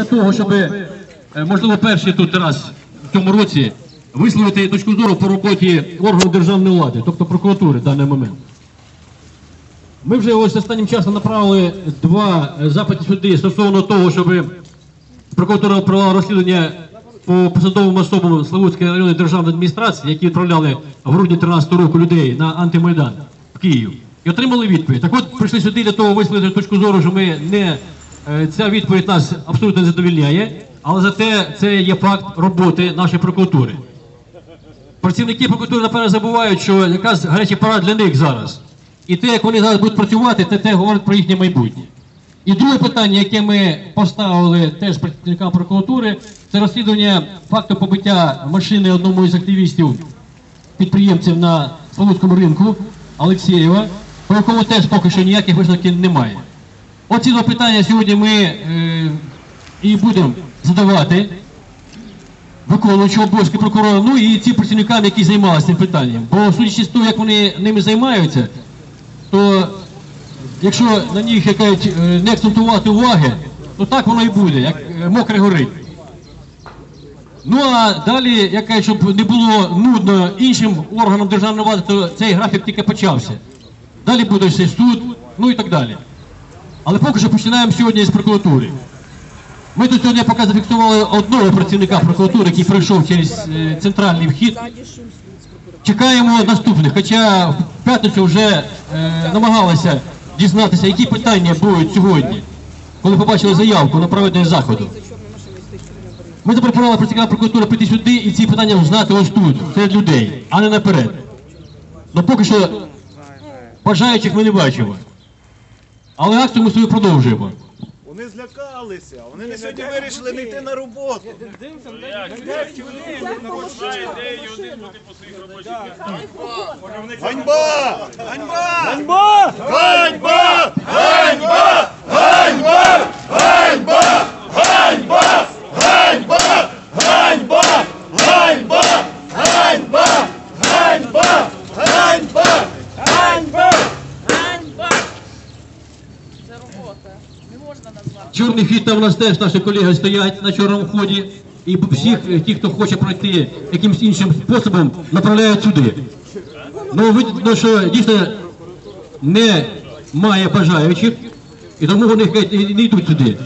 для того, щоб, е, можливо, перший тут раз в цьому році висловити точку зору по роботі органу державної влади, тобто прокуратури в даний момент. Ми вже ось останнім часом направили два е, запити сюди стосовно того, щоб прокуратура провела розслідування по посадовим особам Славутської районної державної адміністрації, які відправляли в грудні 13 року людей на антимайдан в Київ. І отримали відповідь. Так от прийшли сюди для того висловити точку зору, що ми не ця відповідь нас абсолютно не задовільняє, але зате це є факт роботи нашої прокуратури. Працівники прокуратури, напевно, забувають, що якраз гарячий парад для них зараз. І те, як вони зараз будуть працювати, те, те говорить про їхнє майбутнє. І друге питання, яке ми поставили теж працівникам прокуратури, це розслідування факту побиття машини одному із активістів підприємців на Славутському ринку Олексєєва, по якому теж поки що ніяких висновків немає. Оці два питання сьогодні ми е, і будемо задавати виконуючого обов'язки прокурора, ну і ці працівникам, які займалися цим питанням. Бо судячи з того, як вони ними займаються, то якщо на них е, не акцентувати уваги, то так воно і буде, як е, мокре горить. Ну а далі, як кажуть, щоб не було нудно іншим органам державної влади, то цей графік тільки почався. Далі буде ще суд, ну і так далі. Але поки що починаємо сьогодні з прокуратури. Ми тут сьогодні поки зафіксували одного працівника прокуратури, який пройшов через е, центральний вхід. Чекаємо наступних, хоча в п'ятницю вже е, намагалися дізнатися, які питання будуть сьогодні, коли побачили заявку на проведення заходу. Ми запропонували працівникам прокуратури прийти сюди і ці питання знати ось тут, серед людей, а не наперед. Ну поки що бажаючих ми не бачимо. Але акцію ми свою продовжуємо. Вони злякалися. Вони не сьогодні вирішили не йти на роботу. Ганьба! Ганьба! Ганьба! Ганьба! Чорний хід там у нас теж наші колеги стоять на чорному ході. І всіх е, ті, хто хоче пройти якимось іншим способом, направляють сюди. Ну, видно, що дійсно немає бажаючих, і тому вони не йдуть сюди.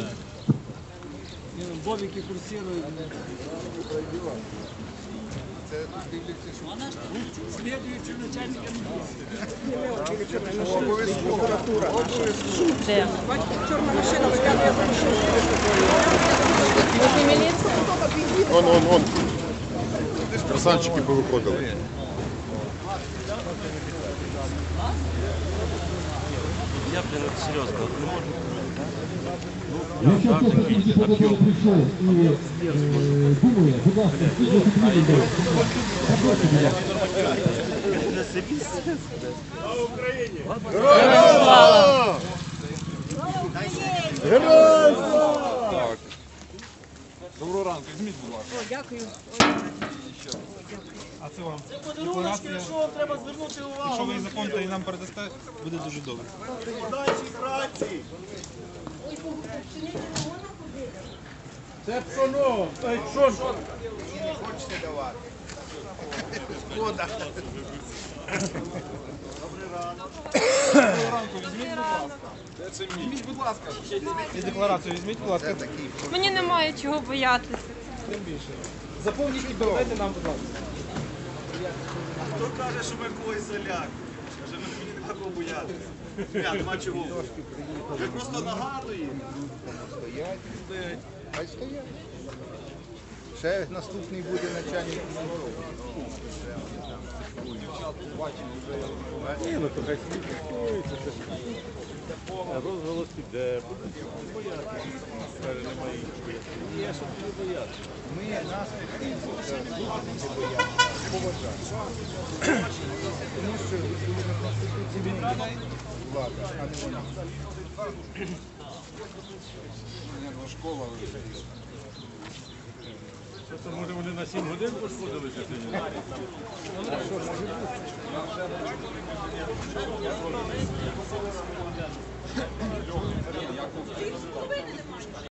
Чорна машина он, он, он. Красавчики выходили. Я, блин, это серьезно, вот не может. Ну, я сейчас тоже видите, потом пришел и э, думаю, куда я видишь, ты видишь. На Украине! Ура! Візьміть, будь ласка. О, дякую. А це вам. Це подаруночки, якщо вам треба звернути увагу. Якщо ви закон і нам передасте, буде дуже добре. Подачі праці. Це пшоно. Та й що ж? Не хочете давати. Шкода. Добрий ранок. Добрий ранку, візьміть, будь ласка. Візьміть, будь ласка. І декларацію візьміть, будь ласка. Мені немає чого боятися. Заповніть і передайте нам, будь ласка. Хто каже, що ми когось заляк? Каже, ми мені нема кого боятися. Я нема чого. Ви просто нагадуєте. Хай стоять. Ще наступний буде начальник. Ні, ну то хай Розголос піде, немає іншого. Є, щоб не боятися. Ми нас поважаємо. Тому що відповідно Конституції влада, а не вона. Школа вже. Може вони на 7 годин пошкодилися?